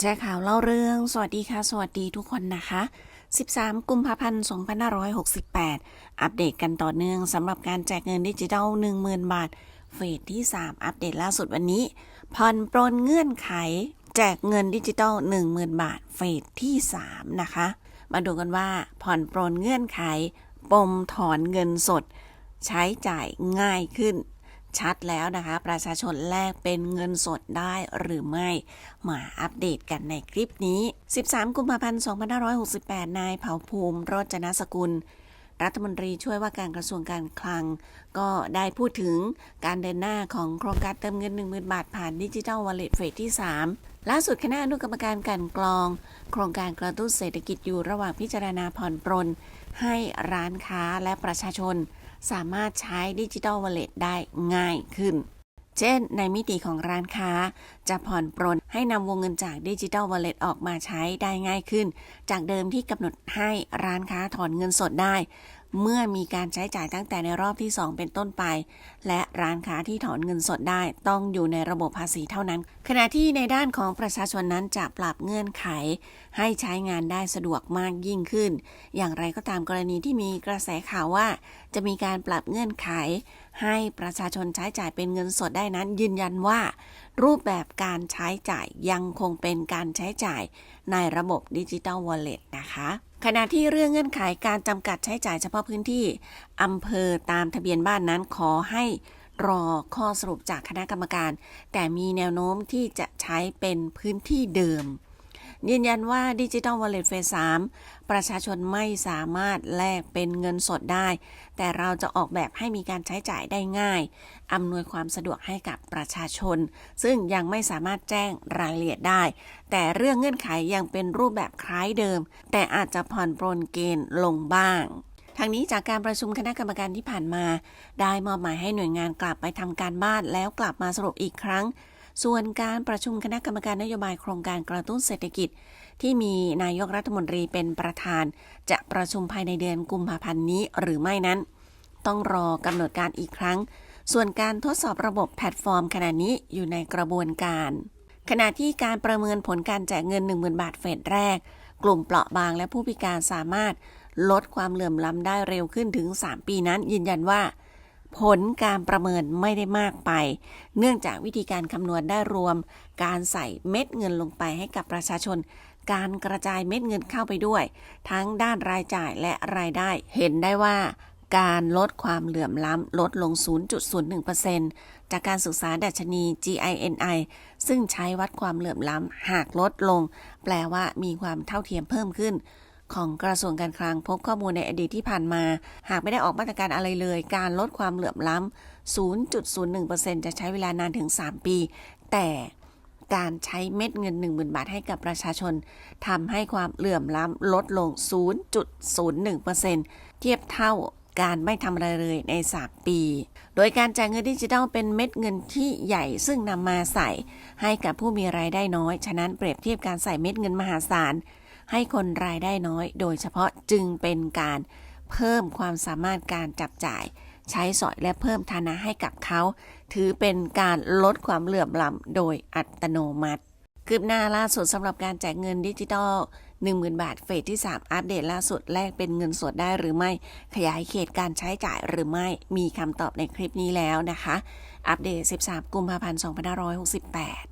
แจ้ข่าวเล่าเรื่อง สวัสดีค่ะ สวัสดีทุกคนนะคะ 13 กุมภาพันธ์ 2568 อัปเดตกันต่อเนื่องสำหรับการแจกเงินดิจิทัล 10,000 บาท เฟสที่ 3 อัปเดตล่าสุดวันนี้ ผ่อนปรนเงื่อนไข แจกเงินดิจิทัล 10,000 บาท เฟสที่ 3 นะคะ มาดูกันว่าผ่อนปรนเงื่อนไข ปมถอนเงินสด ใช้จ่ายง่ายขึ้น ชัดแล้วนะคะ ประชาชนแลกเป็นเงินสดได้หรือไม่ มาอัปเดตกันในคลิปนี้ 13 กุมภาพันธ์ 2568 นายเผ่าภูมิโรจนสกุล รัฐมนตรีช่วยว่าการกระทรวงการคลัง ก็ได้พูดถึงการเดินหน้าของโครงการเติมเงิน 10,000 บาทผ่านดิจิทัลวอลเล็ตเฟสที่ 3ล่าสุดคณะอนุกรรมการกลันกรอง โครงการกระตุ้นเศรษฐกิจอยู่ระหว่างพิจารณาผ่อนปรน ให้ร้านค้าและประชาชน สามารถใช้ดิจิทัลวอลเล็ตได้ง่ายขึ้น เช่น ในมิติของร้านค้า จะผ่อนปรนให้นำวงเงินจากดิจิทัลวอลเล็ตออกมาใช้ได้ง่ายขึ้น จากเดิมที่กำหนดให้ร้านค้าถอนเงินสดได้ เมื่อมีการใช้จ่ายตั้งแต่ในรอบที่ 2 เป็นต้นไป และร้านค้าที่ถอนเงินสดได้ต้องอยู่ในระบบภาษีเท่านั้น ขณะที่ในด้านของประชาชนนั้นจะปรับเงื่อนไข ให้ใช้งานได้สะดวกมากยิ่งขึ้น อย่างไรก็ตามกรณีที่มีกระแสข่าวว่า จะมีการปรับเงื่อนไข ให้ประชาชนใช้จ่ายเป็นเงินสดได้นั้น ยืนยันว่า รูปแบบการใช้จ่ายยังคงเป็นการใช้จ่ายในระบบดิจิ t a ลวอลเล็ตนะคะขณะที่เรื่องเงื่อนไขการจำกัดใช้จ่ายเฉพาะพื้นที่อำเภอตามทะเบียนบ้านนั้นขอให้รอข้อสรุปจากคณะกรรมการ แต่มีแนวโน้มที่จะใช้เป็นพื้นที่เดิม ยืนยันว่าดิจิ t a ลวอลเล็ตเฟส3ประชาชนไม่สามารถแลกเป็นเงินสดได้ แต่เราจะออกแบบให้มีการใช้จ่ายได้ง่าย อำนวยความสะดวกให้กับประชาชน ซึ่งยังไม่สามารถแจ้งรายละเอียดได้ แต่เรื่องเงื่อนไขยังเป็นรูปแบบคล้ายเดิม แต่อาจจะผ่อนปรนเกณฑ์ลงบ้างทางนี้จากการประชุมคณะกรรมการที่ผ่านมา ได้มอบหมายให้หน่วยงานกลับไปทำการบ้านแล้วกลับมาสรุปอีกครั้ง ส่วนการประชุมคณะกรรมการนโยบายโครงการกระตุ้นเศรษฐกิจ ที่มีนายกรัฐมนตรีเป็นประธาน จะประชุมภายในเดือนกุมภาพันธ์นี้หรือไม่นั้น ต้องรอกำหนดการอีกครั้ง ส่วนการทดสอบระบบแพลตฟอร์มขณะนี้อยู่ในกระบวนการ ขณะที่การประเมินผลการแจกเงิน 10,000 บาทเฟสแรก กลุ่มเปราะบางและผู้พิการสามารถลดความเหลื่อมล้ำได้เร็วขึ้นถึง 3 ปีนั้นยืนยันว่า ผลการประเมินไม่ได้มากไป เนื่องจากวิธีการคำนวณได้รวม การใส่เม็ดเงินลงไปให้กับประชาชน การกระจายเม็ดเงินเข้าไปด้วย ทั้งด้านรายจ่ายและรายได้ เห็นได้ว่าการลดความเหลื่อมล้ำลดลง 0.01%จากการศึกษาดัชนี GINI ซึ่งใช้วัดความเหลื่อมล้ำหากลดลง แปลว่ามีความเท่าเทียมเพิ่มขึ้น ของกระทรวงการคลังพบข้อมูลในอดีตที่ผ่านมา หากไม่ได้ออกมาตรการอะไรเลย การลดความเหลื่อมล้ำ 0.01%จะใช้เวลานานถึง 3 ปี แต่การใช้เม็ดเงิน 10,000 บาทให้กับประชาชนทำให้ความเหลื่อมล้ำลดลง 0.01%เทียบเท่าการไม่ทำอะไรเลยใน 3 ปี โดยการจ่ายเงินดิจิทัลเป็นเม็ดเงินที่ใหญ่ซึ่งนำมาใส่ให้กับผู้มีรายได้น้อย ฉะนั้นเปรียบเทียบการใส่เม็ดเงินมหาศาล ให้คนรายได้น้อย โดยเฉพาะจึงเป็นการเพิ่มความสามารถการจับจ่าย ใช้สอยและเพิ่มฐานะให้กับเขา ถือเป็นการลดความเหลื่อมล้ำโดยอัตโนมัติคืบหน้าล่าสุดสำหรับการแจกเงินดิจิทัล10,000 บาทเฟสที่ 3 อัปเดตล่าสุดแลกเป็นเงินสดได้หรือไม่ ขยายเขตการใช้จ่ายหรือไม่มีคำตอบในคลิปนี้แล้วนะคะ อัปเดต 13 กุมภาพันธ์ 2568